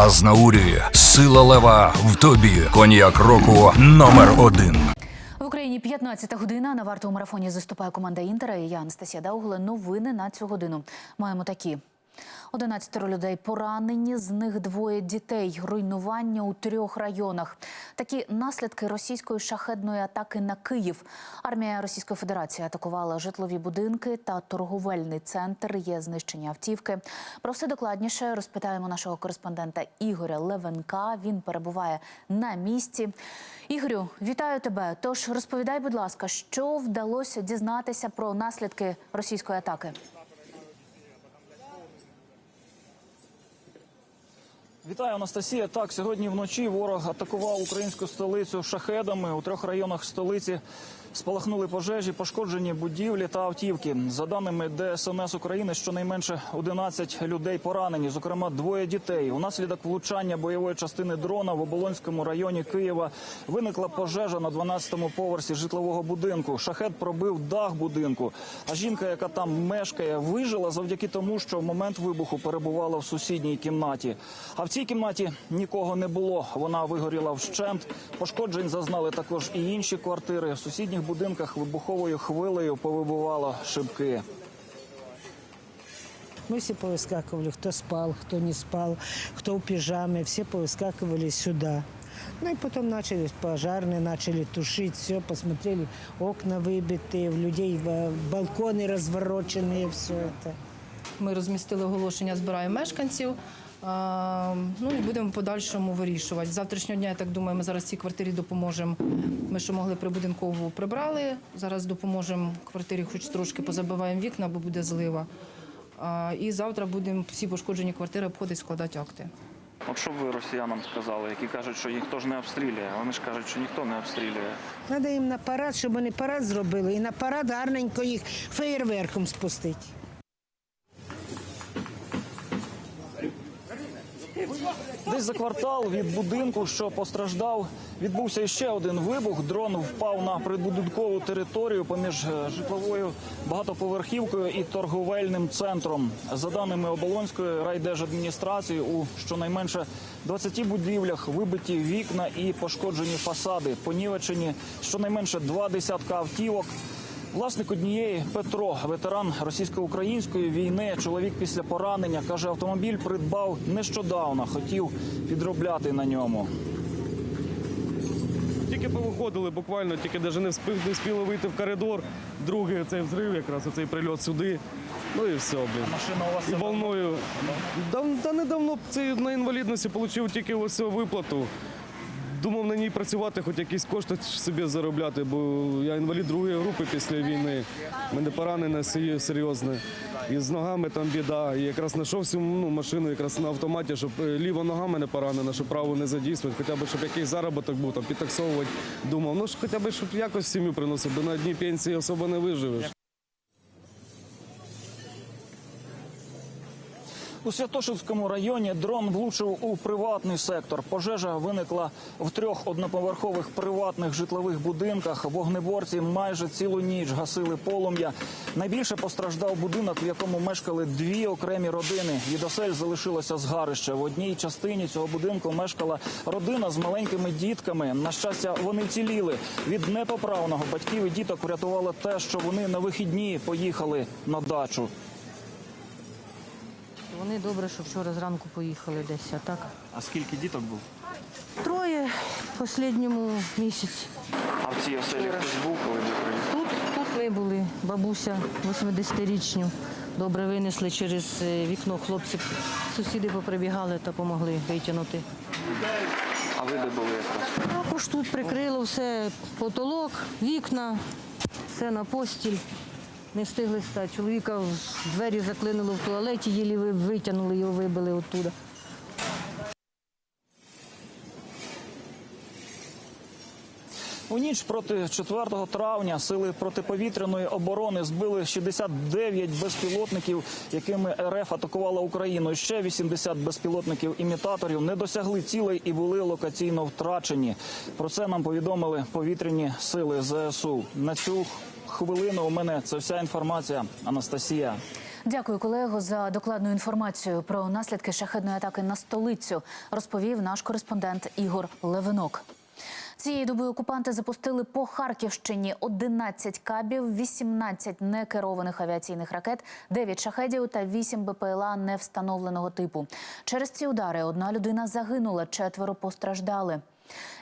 Азнаурі, сила лева в тобі. Коньяк року номер один. В Україні 15 година. На вартовому марафоні заступає команда Інтера. І я Анастасія Даугла. Новини на цю годину. Маємо такі. 11 людей поранені, з них двоє дітей. Руйнування у трьох районах. Такі наслідки російської шахедної атаки на Київ. Армія Російської Федерації атакувала житлові будинки та торговельний центр. Є знищені автівки. Про все докладніше розпитаємо нашого кореспондента Ігоря Левенка. Він перебуває на місці. Ігорю, вітаю тебе. Тож розповідай, будь ласка, що вдалося дізнатися про наслідки російської атаки? Вітаю, Анастасія. Так, сьогодні вночі ворог атакував українську столицю шахедами. У трьох районах столиці спалахнули пожежі, пошкоджені будівлі та автівки. За даними ДСНС України, щонайменше 11 людей поранені, зокрема двоє дітей. Унаслідок влучання бойової частини дрона в Оболонському районі Києва виникла пожежа на 12-му поверсі житлового будинку. Шахет пробив дах будинку. А жінка, яка там мешкає, вижила завдяки тому, що в момент вибуху перебувала в сусідній кімнаті. А в цій кімнаті нікого не було. Вона вигоріла вщент. Пошкоджень зазнали також і інші квартири. В сусідніх будинках вибуховою хвилею повибивало шибки. Мы все повыскакивали, кто спал, кто не спал, кто в пижаме, все повыскакивали сюда. Ну и потом начались пожарные, начали тушить все, посмотрели, окна выбитые, в людей э, балконы развороченные, все это. Ми розмістили оголошення, збираємо мешканців. Ну і будемо в подальшому вирішувати. З завтрашнього дня, я так думаю, ми зараз цій квартирі допоможемо. Ми що могли прибудинкову прибрали. Зараз допоможемо квартирі, хоч трошки позабиваємо вікна, бо буде злива. І завтра будемо всі пошкоджені квартири обходити, складати акти. От що б ви росіянам сказали, які кажуть, що ніхто ж не обстрілює. Вони ж кажуть, що ніхто не обстрілює. Надо їм на парад, щоб вони парад зробили, і на парад гарненько їх феєрверком спустити. Десь за квартал від будинку, що постраждав, відбувся ще один вибух. Дрон впав на прибудинкову територію поміж е, житловою багатоповерхівкою і торговельним центром. За даними Оболонської райдержадміністрації, у щонайменше 20 будівлях вибиті вікна і пошкоджені фасади, понівечені щонайменше два десятка автівок. Власник однієї Петро, ветеран російсько-української війни, чоловік після поранення, каже, автомобіль придбав нещодавно, хотів підробляти на ньому. Тільки повиходили буквально, тільки навіть не вспів, не встигли вийти в коридор. Другий цей взрив, якраз оцей прильот сюди. Ну і все, блін. Машина у вас І волною. Та недавно на інвалідності отримав тільки ось виплату. Думав на ній працювати, хоч якісь кошти собі заробляти, бо я інвалід другої групи після війни. Мене поранене серйозне. І з ногами там біда. І якраз знайшов ну, машину якраз на автоматі, щоб е, ліва нога мене поранена, щоб праву не задійствувати, хоча б щоб якийсь заробіток був, там підтаксовувати. Думав, ну ж хоча б щоб якось сім'ю приносив, бо на одній пенсії особо не виживеш. У Святошинському районі дрон влучив у приватний сектор. Пожежа виникла в трьох одноповерхових приватних житлових будинках. Вогнеборці майже цілу ніч гасили полум'я. Найбільше постраждав будинок, в якому мешкали дві окремі родини. Від залишилося згарище. В одній частині цього будинку мешкала родина з маленькими дітками. На щастя, вони вціліли. Від непоправного батьків і діток врятувало те, що вони на вихідні поїхали на дачу. Вони добре, що вчора зранку поїхали десь, а так. А скільки діток було? Троє в останньому місяці. А в цій оселі хтось був, коли ви приїхали? Тут, тут ви були, бабуся 80-річню. Добре винесли через е, вікно хлопці. Сусіди поприбігали та допомогли витягнути. А ви де були якраз? Також тут прикрило все, потолок, вікна, все на постіль. Не встигли стати. Чоловіка в двері заклинило в туалеті, їлі ви- витягнули, його вибили оттуда. У ніч проти 4 травня сили протиповітряної оборони збили 69 безпілотників, якими РФ атакувала Україну. Ще 80 безпілотників-імітаторів не досягли цілей і були локаційно втрачені. Про це нам повідомили повітряні сили ЗСУ. На цю хвилину у мене це вся інформація. Анастасія. Дякую, колего, за докладну інформацію про наслідки шахедної атаки на столицю. Розповів наш кореспондент Ігор Левинок. Цієї доби окупанти запустили по Харківщині 11 кабів, 18 некерованих авіаційних ракет, 9 шахедів та 8 БПЛА невстановленого типу. Через ці удари одна людина загинула, четверо постраждали.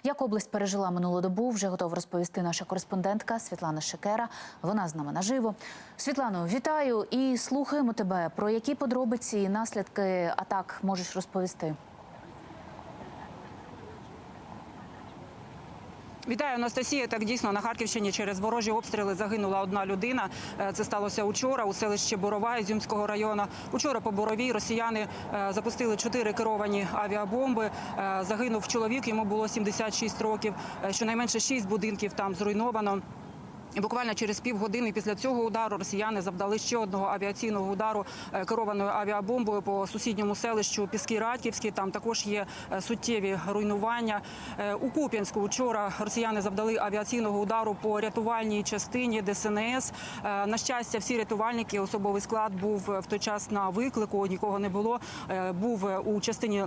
Як область пережила минулу добу, вже готова розповісти наша кореспондентка Світлана Шекера. Вона з нами наживо. Світлано, вітаю і слухаємо тебе. Про які подробиці і наслідки атак можеш розповісти? Вітаю, Анастасія. Так дійсно на Харківщині через ворожі обстріли загинула одна людина. Е, Це сталося учора у селищі Борова Ізюмського району. Учора по боровій росіяни е, запустили чотири керовані авіабомби. Е, Загинув чоловік. Йому було 76 років. Щонайменше шість будинків там зруйновано. Буквально через півгодини після цього удару росіяни завдали ще одного авіаційного удару е, керованою авіабомбою по сусідньому селищу Піски Радьківські. Там також є е, суттєві руйнування. Е, У Куп'янську вчора росіяни завдали авіаційного удару по рятувальній частині ДСНС. На щастя, всі рятувальники, особовий склад був в той час на виклику. Нікого не було. Був у частині.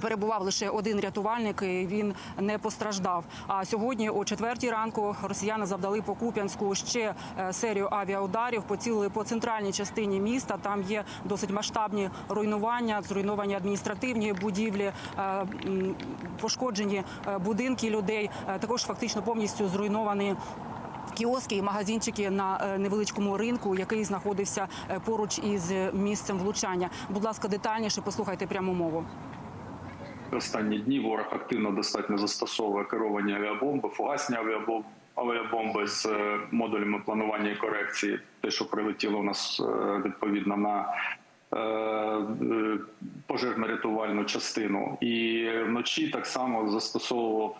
Перебував лише один рятувальник, і він не постраждав. А сьогодні, о четвертій ранку, росіяни завдали по Куп'янську ще е, серію авіаударів, поцілили по центральній частині міста. Там є досить масштабні руйнування, зруйновані адміністративні будівлі, е, пошкоджені е, будинки людей. Також фактично повністю зруйновані. Кіоски і магазинчики на невеличкому ринку, який знаходився поруч із місцем влучання. Будь ласка, детальніше послухайте пряму мову. Останні дні ворог активно достатньо застосовує керовані авіабомби, фугасні авіабомби, авіабомби з е, модулями планування і корекції. Те, що прилетіло у нас е, відповідно на е, пожежно-рятувальну частину, і вночі так само застосовував.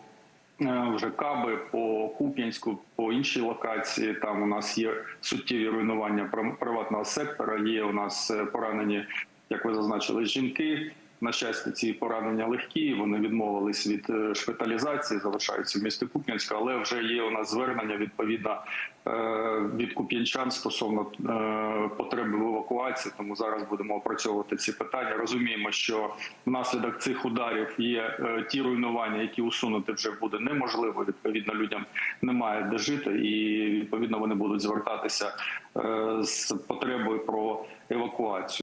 Вже каби по Куп'янську, по іншій локації. Там у нас є суттєві руйнування прив- приватного сектора. Є у нас поранені, як ви зазначили, жінки. На щастя, ці поранення легкі. Вони відмовились від е, шпиталізації, залишаються в місті Куп'янська, але вже є у нас звернення відповідно е, від куп'янчан стосовно е, потреби в евакуації. Тому зараз будемо опрацьовувати ці питання. Розуміємо, що внаслідок цих ударів є ті руйнування, які усунути вже буде неможливо. Відповідно, людям немає де жити, і відповідно вони будуть звертатися з потребою про евакуацію. Е,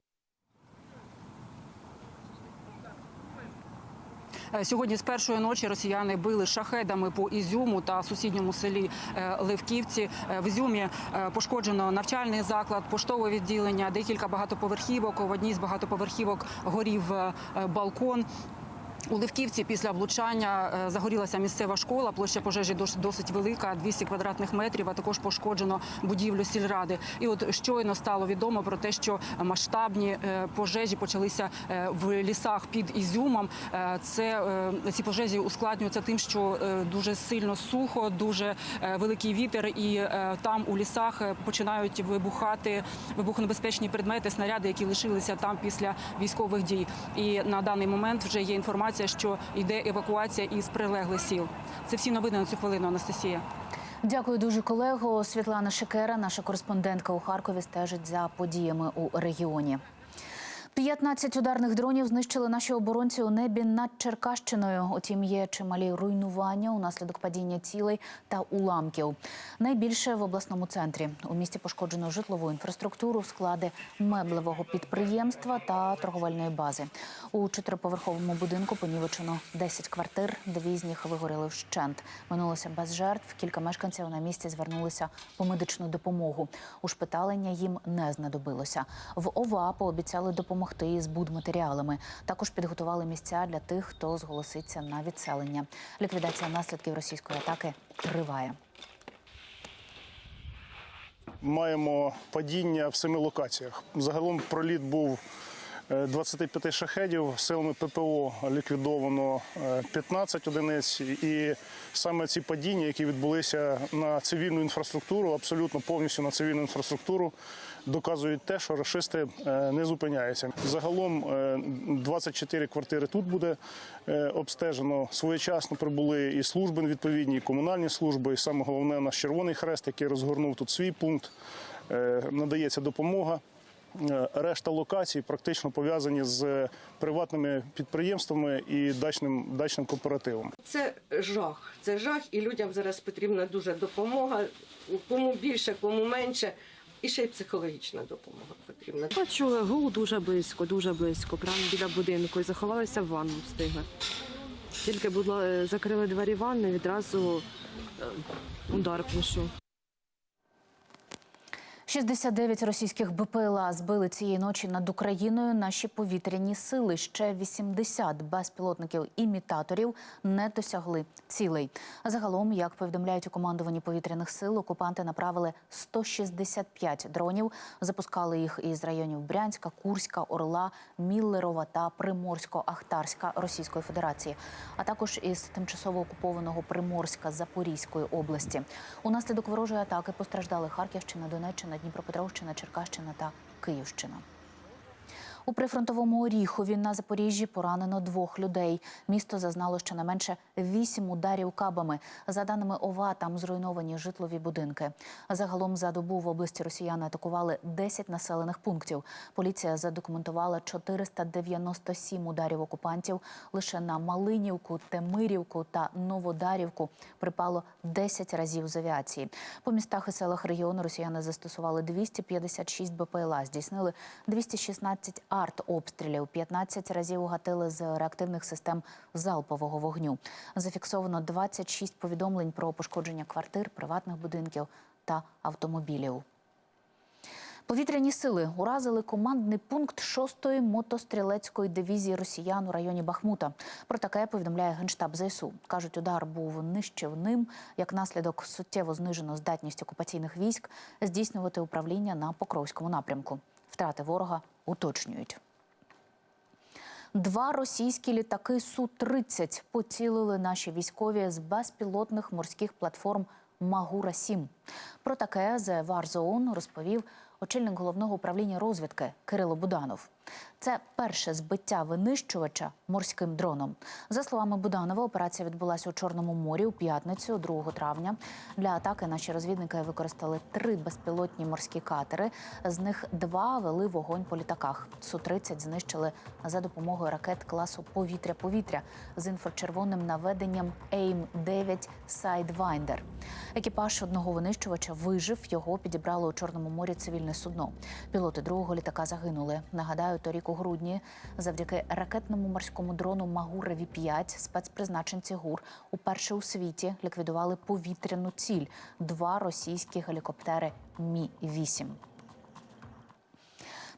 Сьогодні з першої ночі росіяни били шахедами по Ізюму та сусідньому селі е, Левківці. Е, В Ізюмі е, пошкоджено навчальний заклад, поштове відділення, декілька багатоповерхівок. В одній з багатоповерхівок горів е, е, балкон. У Левківці після влучання е, загорілася місцева школа. Площа пожежі дос- досить велика, 200 квадратних метрів. А також пошкоджено будівлю сільради. І от щойно стало відомо про те, що масштабні е, пожежі почалися е, в лісах під Ізюмом. Це ці пожежі ускладнюються тим, що дуже сильно сухо, дуже великий вітер, і там у лісах починають вибухати вибухонебезпечні предмети, снаряди, які лишилися там після військових дій. І на даний момент вже є інформація, що йде евакуація із прилеглих сіл. Це всі новини на цю хвилину, Анастасія. Дякую дуже, колего. Світлана Шекера, наша кореспондентка у Харкові, стежить за подіями у регіоні. 15 ударних дронів знищили наші оборонці у небі над Черкащиною. Утім, є чималі руйнування унаслідок падіння цілей та уламків. Найбільше в обласному центрі. У місті пошкоджено житлову інфраструктуру, склади меблевого підприємства та торговельної бази. У чотириповерховому будинку понівечено 10 квартир, дві з них вигоріли вщент. Минулося без жертв. Кілька мешканців на місці звернулися по медичну допомогу. Ушпиталення їм не знадобилося. В ОВА пообіцяли допомогти із будматеріалами. Також підготували місця для тих, хто зголоситься на відселення. Ліквідація наслідків російської атаки триває. маємо падіння в семи локаціях. Загалом проліт був 25 шахедів, силами ППО ліквідовано е, 15 одиниць. І саме ці падіння, які відбулися на цивільну інфраструктуру, абсолютно повністю на цивільну інфраструктуру, доказують те, що рашисти е, не зупиняються. Загалом е, 24 квартири тут буде е, обстежено. Своєчасно прибули і служби відповідні, і комунальні служби, і саме головне наш Червоний Хрест, який розгорнув тут свій пункт. Е, Надається допомога. Е, решта локацій практично пов'язані з приватними підприємствами і дачним, дачним кооперативом. Це жах. Це жах, і людям зараз потрібна дуже допомога. Кому більше, кому менше. І ще й психологічна допомога потрібна. Почули гул дуже близько, дуже близько, прямо біля будинку. І заховалися в ванну встигли. Тільки будь ла- закрили двері ванни, відразу е, удар прийшов. 69 російських БПЛА збили цієї ночі над Україною наші повітряні сили. Ще 80 безпілотників імітаторів не досягли цілей. Загалом, як повідомляють у командуванні повітряних сил, окупанти направили 165 дронів. Запускали їх із районів Брянська, Курська, Орла, Міллерова та Приморсько-Ахтарська Російської Федерації, а також із тимчасово окупованого Приморська Запорізької області. Унаслідок ворожої атаки постраждали Харківщина, Донеччина, Дніпропетровщина, Черкащина та Київщина. У прифронтовому Оріхові на Запоріжжі поранено двох людей. Місто зазнало щонайменше вісім ударів кабами. За даними ОВА, там зруйновані житлові будинки. Загалом за добу в області росіяни атакували 10 населених пунктів. Поліція задокументувала 497 ударів окупантів. Лише на Малинівку, Темирівку та Новодарівку припало 10 разів з авіації. По містах і селах регіону росіяни застосували 256 БПЛА, здійснили 216 артобстрілів, 15 разів гатили з реактивних систем залпового вогню. Зафіксовано 26 повідомлень про пошкодження квартир, приватних будинків та автомобілів. Повітряні сили уразили командний пункт 6-ї мотострілецької дивізії росіян у районі Бахмута. Про таке повідомляє генштаб ЗСУ. кажуть, удар був нищівним. Як наслідок суттєво знижено здатність окупаційних військ здійснювати управління на Покровському напрямку. Втрати ворога уточнюють. Два російські літаки Су-30 поцілили наші військові з безпілотних морських платформ Магура 7 Про таке War розповів очільник головного управління розвідки Кирило Буданов. Це перше збиття винищувача морським дроном. За словами Буданова, операція відбулася у Чорному морі у п'ятницю, 2 травня. Для атаки наші розвідники використали три безпілотні морські катери. З них два вели вогонь по літаках. Су-30 знищили за допомогою ракет класу повітря-повітря з інфрачервоним наведенням AIM-9 Sidewinder. Екіпаж одного винищувача вижив. Його підібрало у Чорному морі цивільне судно. Пілоти другого літака загинули. Нагадаю, торік у грудні. Завдяки ракетному морському дрону Магура Ві-5 спецпризначенці ГУР уперше у світі ліквідували повітряну ціль. Два російські гелікоптери Мі 8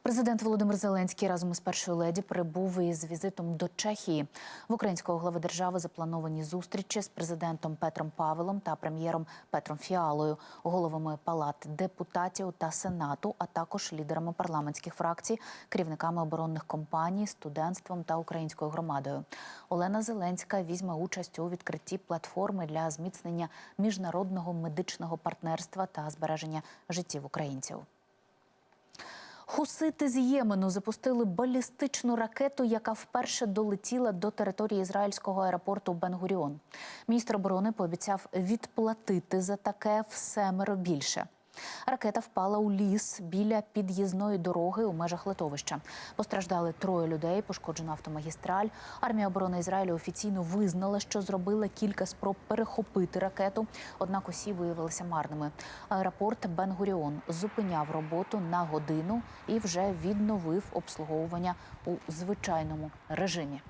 Президент Володимир Зеленський разом із першою леді прибув із візитом до Чехії. В українського глави держави заплановані зустрічі з президентом Петром Павелом та прем'єром Петром Фіалою, головами палат депутатів та сенату, а також лідерами парламентських фракцій, керівниками оборонних компаній, студентством та українською громадою. Олена Зеленська візьме участь у відкритті платформи для зміцнення міжнародного медичного партнерства та збереження життів українців. Хусити з Ємену запустили балістичну ракету, яка вперше долетіла до території ізраїльського аеропорту Бен-Гуріон. Міністр оборони пообіцяв відплатити за таке в семеро більше. Ракета впала у ліс біля під'їзної дороги у межах литовища. Постраждали троє людей, пошкоджена автомагістраль. Армія оборони Ізраїлю офіційно визнала, що зробила кілька спроб перехопити ракету, однак усі виявилися марними. Аеропорт Бен-Гуріон зупиняв роботу на годину і вже відновив обслуговування у звичайному режимі.